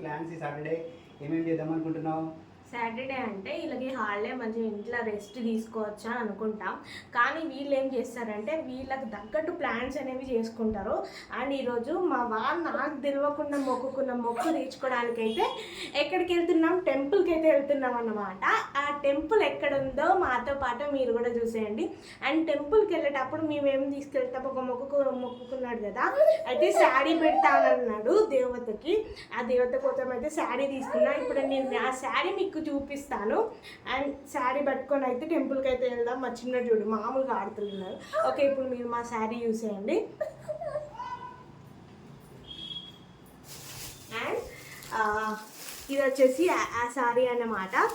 Plans ఈ Saturday ఏమేమి చేద్దాం అనుకుంటున్నావు సాటర్డే అంటే వీళ్ళకి హాలిడే మంచిగా ఇంట్లో రెస్ట్ తీసుకోవచ్చు అని అనుకుంటాం. కానీ వీళ్ళు ఏం చేస్తారంటే వీళ్ళకి తగ్గట్టు ప్లాన్స్ అనేవి చేసుకుంటారు. అండ్ ఈరోజు మా వాళ్ళు నాకు తెలియకుండా మొక్కుకున్న మొక్కు తీర్చుకోవడానికైతే అయితే ఎక్కడికి వెళ్తున్నాం? టెంపుల్కి అయితే వెళ్తున్నాం అన్నమాట. ఆ టెంపుల్ ఎక్కడ ఉందో మాతో పాటు మీరు కూడా చూసేయండి. అండ్ టెంపుల్కి వెళ్ళేటప్పుడు మేమేం తీసుకెళ్తాం? ఒక మొక్కు మొక్కుకున్నాడు కదా అయితే శారీ పెడతానన్నాడు దేవతకి. ఆ దేవత కోసం అయితే శారీ తీసుకున్నా. ఇప్పుడు నేను ఆ శారీ మీకు చూపిస్తాను. అండ్ శారీ పట్టుకొని అయితే టెంపుల్కి అయితే వెళ్దాం. మా చిన్న చూడు మామూలుగా ఆడుతున్నారు. ఓకే ఇప్పుడు మీరు మా శారీ చూసేయండి. అండ్ ఇది వచ్చేసి ఆ- ఆ శారీ అన్నమాట.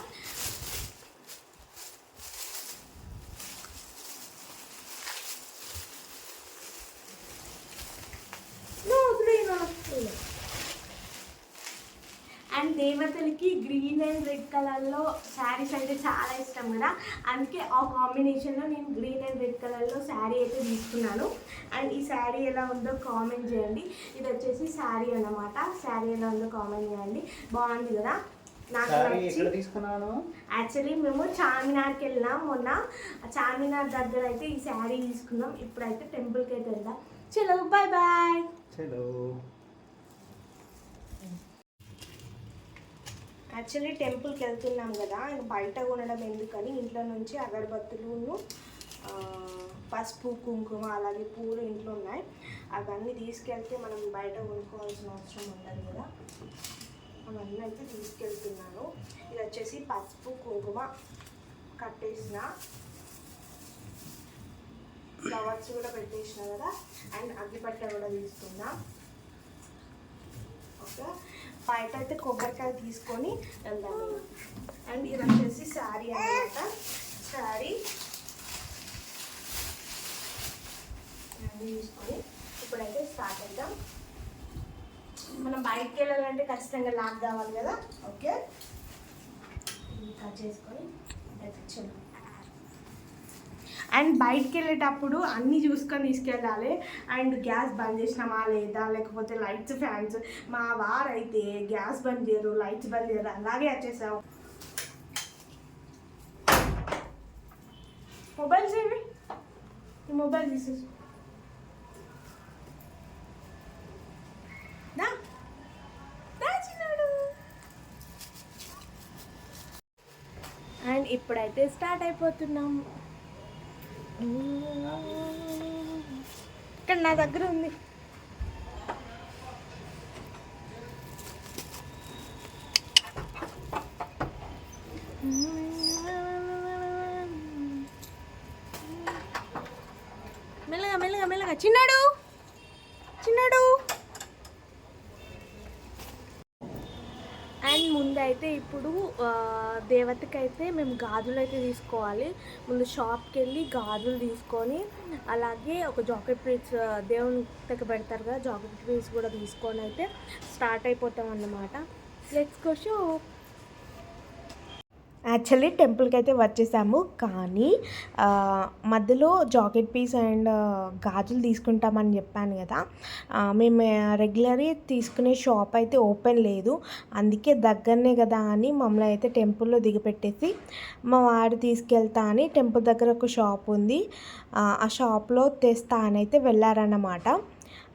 దేవతలకి గ్రీన్ అండ్ రెడ్ కలర్లో శారీస్ అంటే చాలా ఇష్టం కదా. అందుకే ఆ కాంబినేషన్లో నేను గ్రీన్ అండ్ రెడ్ కలర్లో శారీ అయితే తీసుకున్నాను. అండ్ ఈ శారీ ఎలా ఉందో కామెంట్ చేయండి. ఇది వచ్చేసి శారీ అన్నమాట. శారీ ఎలా ఉందో కామెంట్ చేయండి. బాగుంది కదా? తీసుకున్నాను? యాక్చువల్లీ మేము చార్మినార్కి వెళ్ళినాం మొన్న. చార్మినార్ దగ్గర అయితే ఈ శారీ తీసుకున్నాం. ఇప్పుడైతే టెంపుల్కి అయితే వెళ్దాం. చలో బాయ్ బాయ్. చలో. యాక్చువల్లీ టెంపుల్కి వెళ్తున్నాం కదా ఇంక బయట కొనడం ఎందుకని ఇంట్లో నుంచి అగరబత్తులు పసుపు కుంకుమ అలాగే పూలు ఇంట్లో ఉన్నాయి. అవన్నీ తీసుకెళ్తే మనం బయట కొనుక్కోవాల్సిన అవసరం ఉండదు కదా. అవన్నీ అయితే తీసుకెళ్తున్నాను. ఇది వచ్చేసి పసుపు కుంకుమ కట్టేసిన ఫ్లవర్స్ కూడా పెట్టేసిన కదా. అండ్ అగ్గిపట్ట కూడా తీసుకున్నా ఓకే? బయట అయితే కొబ్బరికాయ తీసుకొని వెళ్దాం. అండ్ ఇది వచ్చేసి శారీ అనమాట శారీ. తీసుకొని ఇప్పుడైతే స్టార్ట్ అవుతాం మనం బయటకి వెళ్ళాలంటే ఖచ్చితంగా లాక్ కావాలి కదా. ఓకే? ఇది కట్ చేసుకొని అయితే చలో అండ్ బయటికి వెళ్ళేటప్పుడు అన్నీ చూసుకొని తీసుకెళ్ళాలి. అండ్ గ్యాస్ బంద్ చేసినామా లేదా? లేకపోతే లైట్స్ ఫ్యాన్స్. మా వారైతే గ్యాస్ బంద్ చేయరు లైట్స్ బంద్ చేయరు. అలాగే వచ్చేసావు మొబైల్స్ ఏవి ఈ మొబైల్ తీసేసి అండ్ ఇప్పుడైతే స్టార్ట్ అయిపోతున్నాం. ఇక్కడ నా దగ్గర ఉంది. మెల్లగా మెల్లగా మెల్లగా. చిన్నాడు చిన్నాడు. అయితే ఇప్పుడు దేవతకి అయితే మేము గాజులు అయితే తీసుకోవాలి. ముందు షాప్కి వెళ్ళి గాజులు తీసుకొని అలాగే ఒక జాకెట్ పీస్ దేవుని దగ్గర పెడతారు కదా జాకెట్ పీస్ కూడా తీసుకొని అయితే స్టార్ట్ అయిపోతాం అన్నమాట లెట్స్ గో షో యాక్చువల్లీ టెంపుల్కి అయితే వచ్చేసాము. కానీ మధ్యలో జాకెట్ పీస్ అండ్ గాజులు తీసుకుంటామని చెప్పాను కదా. మేము రెగ్యులర్గా తీసుకునే షాప్ అయితే ఓపెన్ లేదు. అందుకే దగ్గరనే కదా అని మమ్మల్ని అయితే టెంపుల్లో దిగిపెట్టేసి మా వాడు తీసుకెళ్తా అని టెంపుల్ దగ్గర ఒక షాప్ ఉంది. ఆ, షాప్లో తెస్తా అని అయితే వెళ్ళారన్నమాట.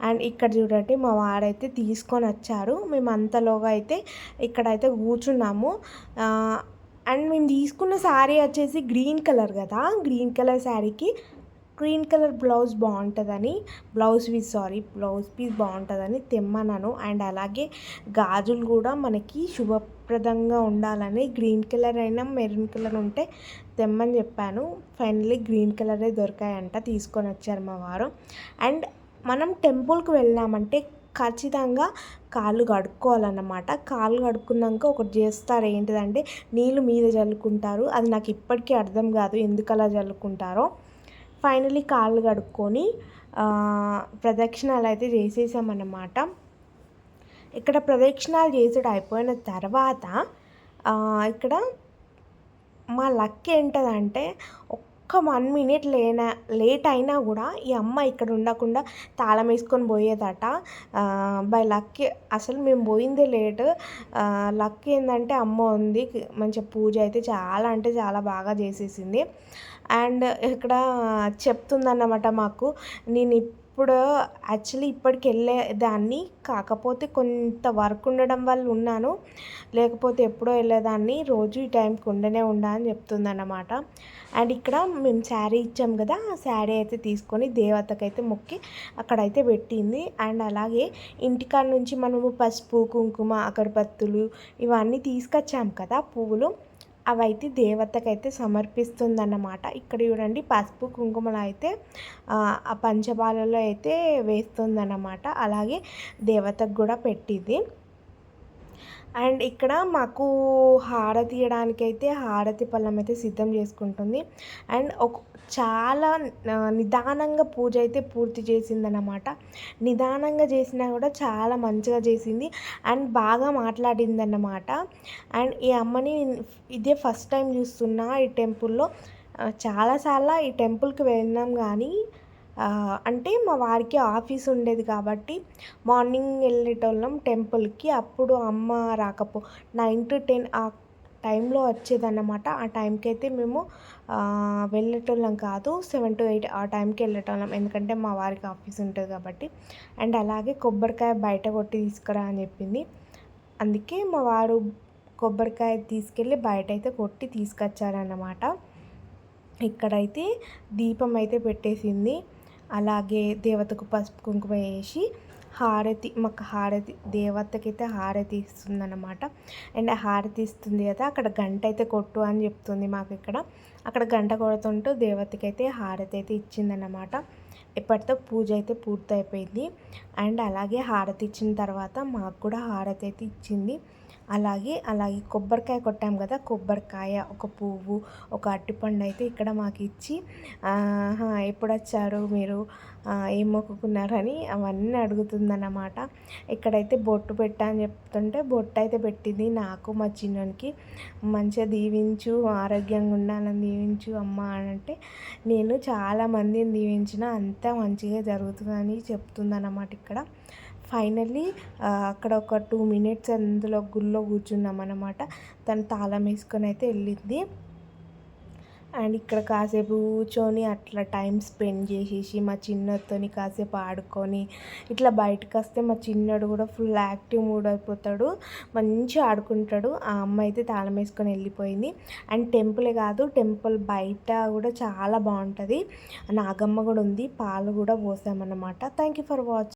అండ్ ఇక్కడ చూడండి మా వాడైతే తీసుకొని వచ్చారు. మేము అంతలోగా అయితే ఇక్కడైతే కూర్చున్నాము. అండ్ మేము తీసుకున్న శారీ వచ్చేసి గ్రీన్ కలర్ కదా గ్రీన్ కలర్ శారీకి గ్రీన్ కలర్ బ్లౌజ్ బాగుంటుందని blouse piece sorry blouse piece బాగుంటుందని తెమ్మన్నాను. అండ్ అలాగే గాజులు కూడా మనకి శుభప్రదంగా ఉండాలని గ్రీన్ కలర్ అయినా మెరూన్ కలర్ ఉంటే తెమ్మని చెప్పాను. ఫైనలీ గ్రీన్ కలరే దొరికాయంట తీసుకొని వచ్చారు మా వారు. అండ్ మనం టెంపుల్కి వెళ్ళామంటే ఖచ్చితంగా కాళ్ళు కడుక్కోవాలన్నమాట. కాళ్ళు కడుక్కున్నాక ఒకటి చేస్తారు ఏంటిదంటే నీళ్ళు మీద చల్లుకుంటారు అది నాకు ఇప్పటికీ అర్థం కాదు ఎందుకు అలా చల్లుకుంటారో ఫైనలీ కాళ్ళు కడుక్కొని ప్రదక్షిణాలు అయితే చేసేసామన్నమాట. ఇక్కడ ప్రదక్షిణాలు చేసేట అయిపోయిన తర్వాత ఇక్కడ మా లక్ ఏంటంటే ఒక్క వన్ మినిట్ లేనా లేట్ అయినా కూడా ఈ అమ్మ ఇక్కడ ఉండకుండా తాళం వేసుకొని పోయేదట. బై లక్ అసలు మేము పోయిందే లేట్. లక్ ఏంటంటే అమ్మ ఉంది. మంచిగా పూజ అయితే చాలా అంటే చాలా బాగా చేసేసింది. అండ్ ఇక్కడ చెప్తుందన్నమాట మాకు నేను ఇప్పుడు యాక్చువల్లీ ఇప్పటికి వెళ్ళేదాన్ని కాకపోతే కొంత వర్క్ ఉండడం వల్ల ఉన్నాను లేకపోతే ఎప్పుడో వెళ్ళేదాన్ని రోజు ఈ టైంకి ఉండనే ఉండా అని చెప్తుందన్నమాట. అండ్ ఇక్కడ మేము శారీ ఇచ్చాం కదా ఆ శారీ అయితే తీసుకొని దేవతకైతే మొక్కి అక్కడైతే పెట్టింది. అండ్ అలాగే ఇంటికాడ నుంచి మనము పసుపు కుంకుమ అగరబత్తులు ఇవన్నీ తీసుకొచ్చాం కదా పువ్వులు. అవైతే దేవతకైతే సమర్పిస్తుందన్నమాట. ఇక్కడ చూడండి పసుపు కుంకుమలు అయితే ఆ పంచబాలలో అయితే వేస్తుందన్నమాట. అలాగే దేవతకు కూడా పెట్టింది. అండ్ ఇక్కడ మాకు హారతి అయితే హారతి పళ్ళం అయితే సిద్ధం చేసుకుంటుంది. అండ్ ఒక చాలా నిదానంగా పూజ అయితే పూర్తి చేసిందనమాట నిదానంగా చేసినా కూడా చాలా మంచిగా చేసింది. అండ్ బాగా మాట్లాడిందన్నమాట. అండ్ ఈ అమ్మని ఇదే ఫస్ట్ టైం చూస్తున్నా ఈ టెంపుల్లో. చాలాసార్లు ఈ టెంపుల్కి వెళ్ళినాం కానీ అంటే మా వారికి ఆఫీస్ ఉండేది కాబట్టి మార్నింగ్ వెళ్ళేటోళ్ళం టెంపుల్కి. అప్పుడు అమ్మ రాకపో నైన్ టు టెన్ ఆ టైంలో వచ్చేదన్నమాట. ఆ టైంకి అయితే మేము వెళ్ళేటోళ్ళం కాదు సెవెన్ టు ఎయిట్ ఆ టైంకి వెళ్ళేటోళ్ళం. ఎందుకంటే మా వారికి ఆఫీస్ ఉంటుంది కాబట్టి. అండ్ అలాగే కొబ్బరికాయ బయట కొట్టి తీసుకురా అని చెప్పింది. అందుకే మా వారు కొబ్బరికాయ తీసుకెళ్ళి బయట అయితే కొట్టి తీసుకొచ్చారన్నమాట. ఇక్కడైతే దీపం అయితే పెట్టేసింది. అలాగే దేవతకు పసుపు కుంకుమ వేసి హారతి మాకు హారతి దేవతకైతే హారతి ఇస్తుంది అనమాట అండ్ హారతి ఇస్తుంది కదా అక్కడ గంట అయితే కొట్టు అని చెప్తుంది మాకు ఇక్కడ. అక్కడ గంట కొడుతుంటూ దేవతకైతే హారతి అయితే ఇచ్చిందన్నమాట. ఇప్పటితో పూజ అయితే పూర్తయిపోయింది. అండ్ అలాగే హారతి ఇచ్చిన తర్వాత మాకు కూడా హారతి అయితే ఇచ్చింది. అలాగే అలాగే కొబ్బరికాయ కొట్టాం కదా కొబ్బరికాయ ఒక పువ్వు ఒక అరటిపండు అయితే ఇక్కడ మాకు ఇచ్చి ఎప్పుడు వచ్చారు మీరు? ఏం మొక్కుకున్నారని అవన్నీ అడుగుతుందన్నమాట. ఇక్కడైతే బొట్టు పెట్టా అని చెప్తుంటే బొట్టు అయితే పెట్టింది నాకు మా చిన్నకి మంచిగా దీవించు ఆరోగ్యంగా ఉండాలని దీవించు అమ్మ అని అంటే నేను చాలామందిని దీవించిన అంతా మంచిగా జరుగుతుందని చెప్తుందన్నమాట ఇక్కడ. ఫైనల్లీ అక్కడ ఒక టూ మినిట్స్ అందులో గుళ్ళో కూర్చున్నాం అనమాట తను తాళం వేసుకొని అయితే వెళ్ళింది. అండ్ ఇక్కడ కాసేపు కూర్చొని అట్లా టైం స్పెండ్ చేసేసి మా చిన్నతోని కాసేపు ఆడుకొని ఇట్లా బయటకు వస్తే మా చిన్నడు కూడా ఫుల్ యాక్టివ్ మూడ్ అయిపోతాడు. మంచిగా ఆడుకుంటాడు. ఆ అమ్మ అయితే తాళం వేసుకొని వెళ్ళిపోయింది. అండ్ టెంపులే కాదు టెంపుల్ బయట కూడా చాలా బాగుంటుంది. నాగమ్మ కూడా ఉంది. పాలు కూడా పోసామన్నమాట. Thank you for watching